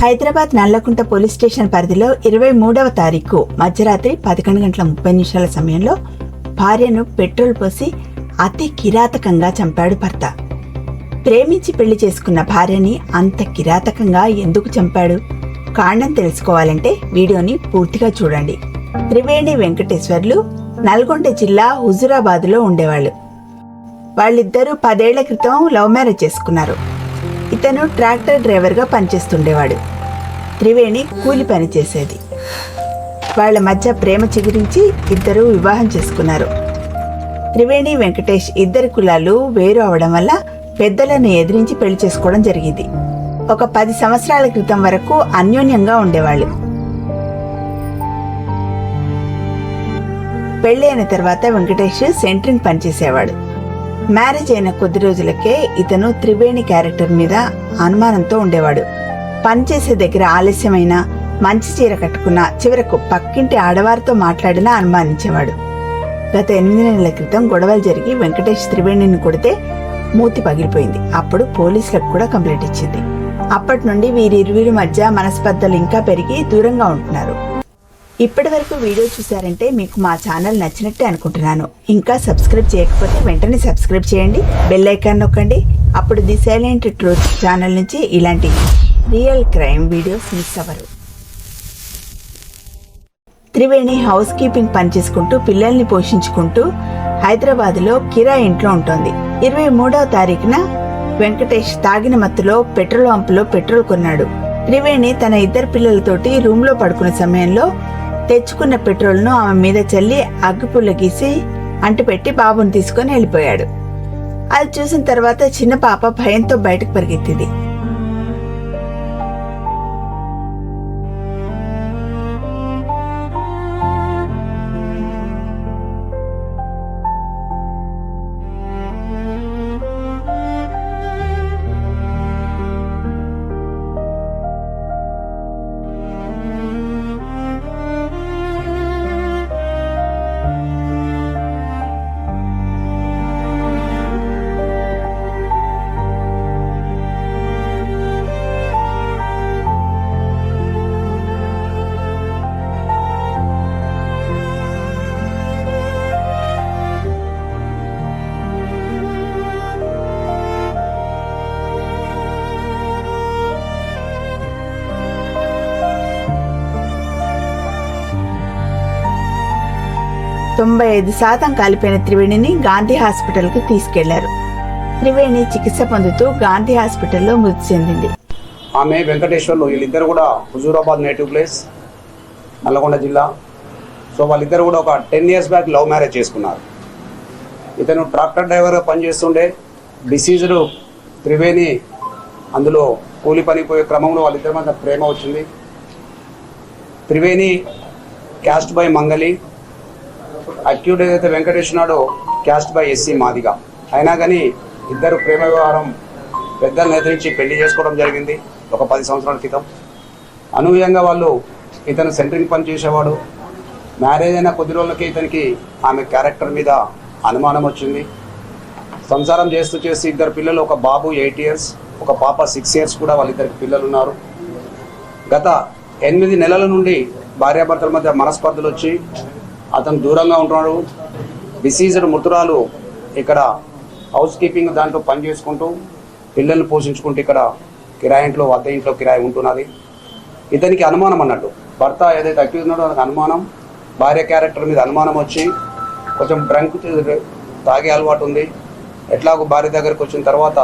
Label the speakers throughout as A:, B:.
A: Hyderabad Nallakunta police station పరిధిలో ఇరవై మూడవ తారీఖు మధ్యరాత్రి పదకొండు గంటల ముప్పై నిమిషాల సమయంలో భార్యను పెట్రోల్ పోసి అతి కిరాతకంగా చంపాడు భర్త. ప్రేమించి పెళ్ళి చేసుకున్న భార్యని అంత కిరాతకంగా ఎందుకు చంపాడు? కాండం తెలుసుకోవాలంటే వీడియోని పూర్తిగా చూడండి. త్రివేణి వెంకటేశ్వర్లు నల్గొండ జిల్లా హుజురాబాద్లో ఉండేవాళ్ళు. వాళ్ళిద్దరూ పదేళ్ళ క్రితం లవ్ మ్యారేజ్ చేసుకున్నారు. ఇతను ట్రాక్టర్ డ్రైవర్గా పనిచేస్తుండేవాడు. త్రివేణి కూలి పని చేసేది. వాళ్ళ మధ్య ప్రేమ చిగురించి ఇద్దరు వివాహం చేసుకున్నారు. త్రివేణి వెంకటేష్ ఇద్దరి కులాలు వేరు అవడం వల్ల పెద్దలను ఎదిరించి పెళ్ళి చేసుకోవడం జరిగింది. ఒక పది సంవత్సరాల క్రితం వరకు అన్యోన్యంగా ఉండేవాళ్ళు. పెళ్ళి అయిన తర్వాత వెంకటేష్ సెంట్రింగ్ పనిచేసేవాడు మ్యారేజ్ అయిన కొద్ది రోజులకే ఇతను త్రివేణి క్యారెక్టర్ మీద అనుమానంతో ఉండేవాడు. పనిచేసే దగ్గర ఆలస్యమైన మంచి చీర కట్టుకున్న చివరకు పక్కింటి ఆడవారితో మాట్లాడినా అనుమానించేవాడు. గత ఎనిమిది నెలల క్రితం గొడవలు జరిగి వెంకటేష్ త్రివేణిని కొడితే మూతి పగిలిపోయింది. అప్పుడు పోలీసులకు కూడా కంప్లైంట్ ఇచ్చింది. అప్పటి నుండి వీరిరువురి మధ్య మనస్పర్ధలు ఇంకా పెరిగి దూరంగా ఉంటున్నారు. ఇప్పటి వరకు వీడియో చూసారంటే మీకు మా ఛానల్ నచ్చినట్టే అనుకుంటున్నాను. ఇంకా సబ్స్క్రైబ్ చేయకపోతే వెంటనే సబ్స్క్రైబ్ చేయండి. బెల్ ఐకాన్ నొక్కండి. అప్పుడు ది సైలెంట్ ట్రూత్ ఛానల్ నుంచి ఇలాంటి రియల్ క్రైమ్ వీడియోస్ మిస్ అవ్వరు. త్రివేణి హౌస్ కీపింగ్ పనిచేసుకుంటూ పిల్లల్ని పోషించుకుంటూ హైదరాబాద్లో కిరాయి ఇంట్లో ఉంటుంది. ఇరవై మూడవ తారీఖున వెంకటేష్ తాగిన మత్తులో పెట్రోల్ పంపులో పెట్రోల్ కొన్నాడు. త్రివేణి తన ఇద్దరు పిల్లలతోటి రూమ్లో పడుకున్న సమయంలో తెచ్చుకున్న పెట్రోల్ను ఆమె మీద చల్లి అగ్గిపుల్ల గీసి అంటుపెట్టి బాబుని తీసుకొని వెళ్ళిపోయాడు. అది చూసిన తర్వాత చిన్న పాప భయంతో బయటకు పరిగెత్తింది. తొంభై ఐదు శాతం కాలిపోయిన త్రివేణిని గాంధీ హాస్పిటల్కి తీసుకెళ్ళారు. త్రివేణి చికిత్స పొందుతూ గాంధీ హాస్పిటల్లో మృతి చెందింది.
B: ఆమె వెంకటేశ్వర్లు వీళ్ళిద్దరు కూడా హుజూరాబాద్ నేటివ్ ప్లేస్ నల్గొండ జిల్లా. సో వాళ్ళిద్దరు కూడా ఒక ten years back love marriage చేసుకున్నారు. ఇతను ట్రాక్టర్ డ్రైవర్గా పనిచేస్తుండే. డిసీజుడు త్రివేణి అందులో కూలి పనిపోయే క్రమంలో వాళ్ళిద్దరి మధ్య ప్రేమ వచ్చింది. త్రివేణి క్యాస్ట్ బై మంగలి అక్యూడ్ ఏదైతే వెంకటేష్ ఉన్నాడో క్యాస్ట్ బై ఎస్సీ మాదిగా. అయినా కానీ ఇద్దరు ప్రేమ వ్యవహారం పెద్దలను ఎదిరించి పెళ్ళి చేసుకోవడం జరిగింది ఒక పది సంవత్సరాల క్రితం. అనూహ్యంగా వాళ్ళు ఇతను సెంట్రింగ్ పని చేసేవాడు. మ్యారేజ్ అయిన కొద్ది రోజులకి ఇతనికి ఆమె క్యారెక్టర్ మీద అనుమానం వచ్చింది. సంసారం చేస్తూ చేసి ఇద్దరు పిల్లలు ఒక బాబు ఎయిట్ ఇయర్స్ ఒక పాప సిక్స్ ఇయర్స్ కూడా వాళ్ళిద్దరికి పిల్లలు ఉన్నారు. గత ఎనిమిది నెలల నుండి భార్యాభర్తల మధ్య మనస్పర్ధలు వచ్చి అతను దూరంగా ఉంటున్నాడు. డిసీజ్డ్ మృతురాలు ఇక్కడ హౌస్ కీపింగ్ దాంట్లో పని చేసుకుంటూ పిల్లల్ని పోషించుకుంటూ ఇక్కడ కిరాయి ఇంట్లో ఇంట్లో కిరాయి ఉంటున్నది. ఇతనికి అనుమానం అన్నట్టు. భర్త ఏదైతే అక్యూజ్ ఉన్నాడో అతనికి అనుమానం. భార్య క్యారెక్టర్ మీద అనుమానం వచ్చి కొంచెం డ్రంక్ తాగే అలవాటు ఉంది. ఎట్లాగో భార్య దగ్గరికి వచ్చిన తర్వాత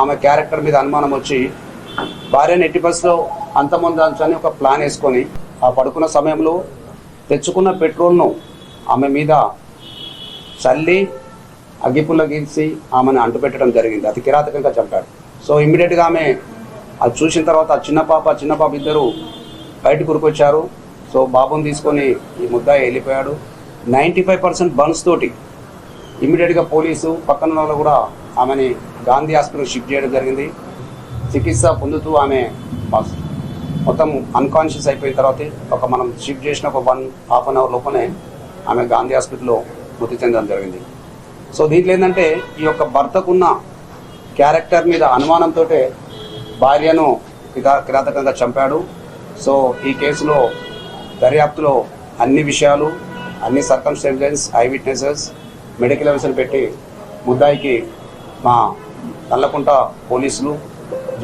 B: ఆమె క్యారెక్టర్ మీద అనుమానం వచ్చి భార్యను ఎట్టి బస్సులో అంతమంది అంతమొందాల్చని ఒక ప్లాన్ వేసుకొని ఆ పడుకున్న సమయంలో తెచ్చుకున్న పెట్రోల్ను ఆమె మీద చల్లి అగ్గిపుల్ల గీసి ఆమెను అంటుపెట్టడం జరిగింది. అతి కిరాతకంగా చంపాడు. సో ఇమ్మీడియట్గా ఆమె అది చూసిన తర్వాత చిన్న పాప చిన్న పాప ఇద్దరు బయటకు కురికొచ్చారు సో బాబుని తీసుకొని ఈ ముద్దాయి వెళ్ళిపోయాడు. నైంటీ ఫైవ్ పర్సెంట్ బన్స్ తోటి ఇమ్మీడియట్గా పోలీసు పక్కన వాళ్ళు కూడా ఆమెని గాంధీ హాస్పిటల్కి షిఫ్ట్ చేయడం జరిగింది. చికిత్స పొందుతూ ఆమె మొత్తం అన్కాన్షియస్ అయిపోయిన తర్వాత ఒక మనం షిఫ్ట్ చేసిన ఒక వన్ హాఫ్ అన్ అవర్ లోపలే ఆమె గాంధీ హాస్పిటల్లో మృతి చెందడం జరిగింది. సో దీంట్లో ఏంటంటే ఈ యొక్క భర్తకున్న క్యారెక్టర్ మీద అనుమానంతో భార్యను కిరా కిరాతకంగా చంపాడు. సో ఈ కేసులో దర్యాప్తులో అన్ని విషయాలు అన్ని circumstances eye witnesses medical evidence పెట్టి ముద్దాయికి మా నల్లకుంట పోలీసులు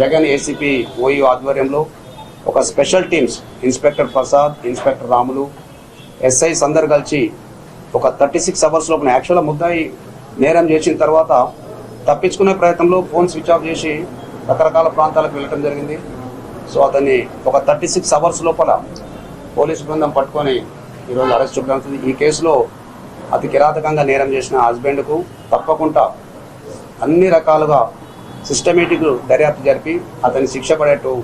B: జగన్ ఏసీపీ ఓయూ ఆధ్వర్యంలో ఒక special teams inspector Prasad inspector Ramulu SIs అందరు కలిసి ఒక థర్టీ సిక్స్ అవర్స్ లోపల యాక్చువల్ ముద్దాయి నేరం చేసిన తర్వాత తప్పించుకునే ప్రయత్నంలో ఫోన్ స్విచ్ ఆఫ్ చేసి రకరకాల ప్రాంతాలకు వెళ్ళడం జరిగింది. సో అతన్ని ఒక థర్టీ సిక్స్ అవర్స్ లోపల పోలీసు బృందం పట్టుకొని ఈరోజు అరెస్ట్ చూపడం ఈ కేసులో అతి కిరాతకంగా నేరం చేసిన హస్బెండ్కు తప్పకుండా అన్ని రకాలుగా సిస్టమేటిక్ దర్యాప్తు జరిపి అతని శిక్ష పడేట్టు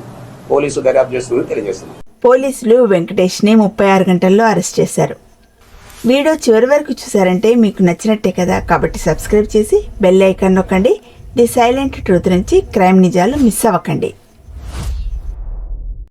B: పోలీసు దర్యాప్తు చేస్తుందని తెలియజేస్తున్నాం
A: పోలీసులు వెంకటేష్ని ముప్పై ఆరు గంటల్లో అరెస్ట్ చేశారు. వీడియో చివరి వరకు చూసారంటే మీకు నచ్చినట్టే కదా. కాబట్టి సబ్స్క్రైబ్ చేసి బెల్ ఐకాన్ నొక్కండి. ది సైలెంట్ ట్రూత్ నుంచి క్రైమ్ నిజాలు మిస్ అవ్వకండి.